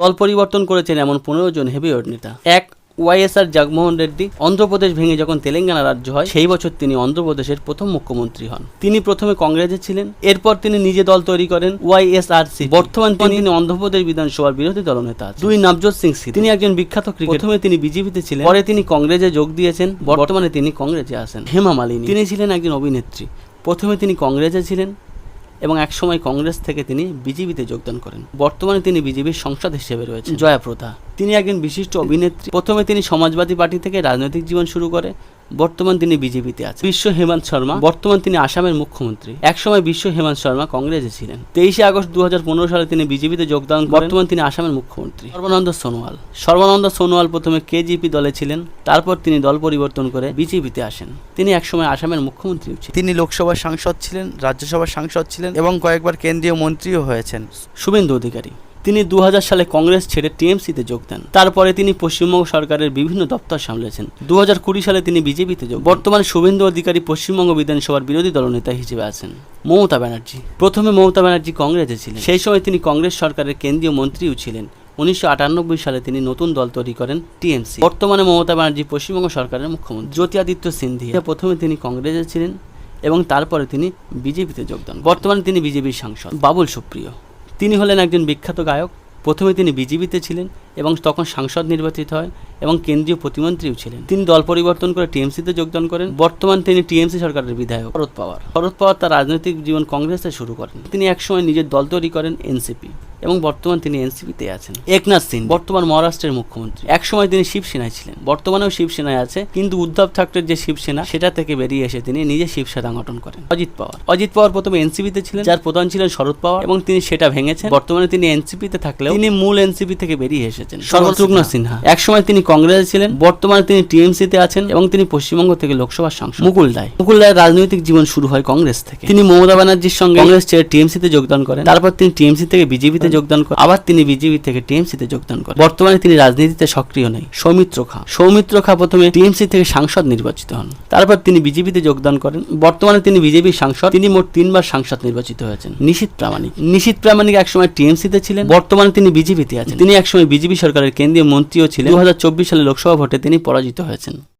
দল পরিবর্তন করেছেন এমন পনেরো জন হেভিওয়েট নেতা। এক ওয়াইএসআর জগমোহন রেড্ডি অন্ধ্রপ্রদেশ ভেঙে যখন তেলেঙ্গানা রাজ্য হয় সেই বছর তিনি অন্ধ্রপ্রদেশের প্রথম মুখ্যমন্ত্রী হন। তিনি প্রথমে কংগ্রেসে ছিলেন এরপর তিনি নিজে দল তৈরি করেন ওয়াইএসআরসি বর্তমান তিনি অন্ধ্রপ্রদেশ বিধানসভার বিরোধী দলনেতা। দুই নবজোৎ সিং সিদ্ধু তিনি একজন বিখ্যাত ক্রিকেট প্রথমে তিনি বিজেপিতে ছিলেন পরে তিনি কংগ্রেসে যোগ দিয়েছেন বর্তমানে তিনি কংগ্রেসে আছেন। হেমা মালিনী। তিনি ছিলেন একজন অভিনেত্রী। প্রথমে তিনি কংগ্রেসে ছিলেন এবং একসময় কংগ্রেস থেকে তিনি বিজেপিতে যোগদান করেন। বর্তমানে তিনি বিজেপির সংসদ হিসেবে রয়েছেন। জয়াপ্রদা। তিনি একজন বিশিষ্ট অভিনেত্রী। প্রথমে তিনি সমাজবাদী পার্টি থেকে রাজনৈতিক জীবন শুরু করে বর্তমান তিনি বিজেপিতে আছেন। বিশ্ব হেমন্ত শর্মা বর্তমান তিনি আসামের মুখ্যমন্ত্রী। একসময় বিশ্ব হেমন্ত শর্মা কংগ্রেসে ছিলেন। তেইশে আগস্ট দু হাজার পনেরো সালে তিনি বিজেপিতে যোগদান বর্তমান তিনি আসামের মুখ্যমন্ত্রী। সর্বানন্দ সোনোয়াল। সর্বানন্দ সোনোয়াল প্রথমে কেজিপি দলে ছিলেন তারপর তিনি দল পরিবর্তন করে বিজেপিতে আসেন। তিনি একসময় আসামের মুখ্যমন্ত্রী ছিলেন। তিনি লোকসভার সাংসদ ছিলেন রাজ্যসভার সাংসদ ছিলেন এবং কয়েকবার কেন্দ্রীয় মন্ত্রীও হয়েছেন। শুভেন্দু অধিকারী। তিনি দু হাজার সালে কংগ্রেস ছেড়ে টিএমসিতে যোগ দেন। তারপরে তিনি পশ্চিমবঙ্গ সরকারের বিভিন্ন দপ্তর সামলেছেন। দু হাজার কুড়ি সালে তিনি বিজেপিতে যোগ বর্তমানে শুভেন্দু অধিকারী পশ্চিমবঙ্গ বিধানসভার বিরোধী দলনেতা হিসেবে আছেন। মমতা ব্যানার্জি। প্রথমে মমতা ব্যানার্জি কংগ্রেসে ছিলেন। সেই সময় তিনি কংগ্রেস সরকারের কেন্দ্রীয় মন্ত্রীও ছিলেন। উনিশশো আটানব্বই সালে তিনি নতুন দল তৈরি করেন টিএমসি। বর্তমানে মমতা ব্যানার্জি পশ্চিমবঙ্গ সরকারের মুখ্যমন্ত্রী। জ্যোতিরাদিত্য সিন্ধিয়া। প্রথমে তিনি কংগ্রেসে ছিলেন এবং তারপরে তিনি বিজেপিতে যোগদান। বর্তমানে তিনি বিজেপির সাংসদ। বাবুল সুপ্রিয়। তিনি হলেন একজন বিখ্যাত গায়ক। প্রথমে তিনি বিজেপিতে ছিলেন এবং তখন সাংসদ নির্বাচিত হয় এবং কেন্দ্রীয় প্রতিমন্ত্রীও ছিলেন। তিনি দল পরিবর্তন করে টিএমসিতে যোগদান করেন। বর্তমান তিনি টিএমসি সরকারের বিধায়ক। শরদ পাওয়ার। শরদ পাওয়ার তার রাজনৈতিক জীবন কংগ্রেসে শুরু করেন। তিনি একসময় নিজের দল তৈরি করেন এনসিপি। এবং বর্তমান তিনি এনসিপিতে আছেন। একনাথ সিং বর্তমান মহারাষ্ট্রের মুখ্যমন্ত্রী। একসময় তিনি শিবসেনায় ছিলেন বর্তমানেও শিবসেনায় আছে। কিন্তু উদ্ধব ঠাকরের যে শিবসেনা সেটা থেকে বেরিয়ে এসে তিনি নিজে শিবসেনা গঠন করেন। অজিত পাওয়ার অজিত পাওয়ার প্রথমে এনসিপিতে ছিলেন যার প্রধান ছিলেন শরদ পাওয়ার এবং তিনি সেটা ভেঙেছেন। বর্তমানে তিনি এনসিপিতে থাকলেও তিনি মূল এনসিপি থেকে বেরিয়ে এসেছেন। শরৎরুঘ্ন সিনহা। একসময় তিনি কংগ্রেসে ছিলেন বর্তমানে তিনি টিএমসিতে আছেন এবং তিনি পশ্চিমবঙ্গ থেকে লোকসভার সাংসদ। মুকুল রায় মুকুল রায়ের রাজনৈতিক জীবন শুরু হয় কংগ্রেস থেকে। তিনি মমতা ব্যানার্জির সঙ্গে কংগ্রেস ছেড়ে টিএমসিতে যোগদান করেন। তারপর তিনি টিএমসি থেকে বিজেপিতে যোগদান করেন। আবার তিনি বিজেপি থেকে টিএমসিতে যোগদান করেন। বর্তমানে তিনি রাজনীতিতে সক্রিয় নেই। সৌমিত্র খা। সৌমিত্র খা প্রথমে টিএমসি থেকে সাংসদ নির্বাচিত হন। তারপর তিনি বিজেপিতে যোগদান করেন। বর্তমানে তিনি বিজেপির সাংসদ। তিনি মোট তিনবার সাংসদ নির্বাচিত হয়েছেন। নিশীত প্রামাণিক। নিশীত প্রামাণিক একসময় টিএমসিতে ছিলেন। বর্তমানে তিনি বিজেপিতে আছেন। তিনি একসময় বিজেপি সরকারের কেন্দ্রীয় মন্ত্রীও ছিলেন। দু হাজার চব্বিশ সালে লোকসভা ভোটে তিনি পরাজিত হয়েছেন।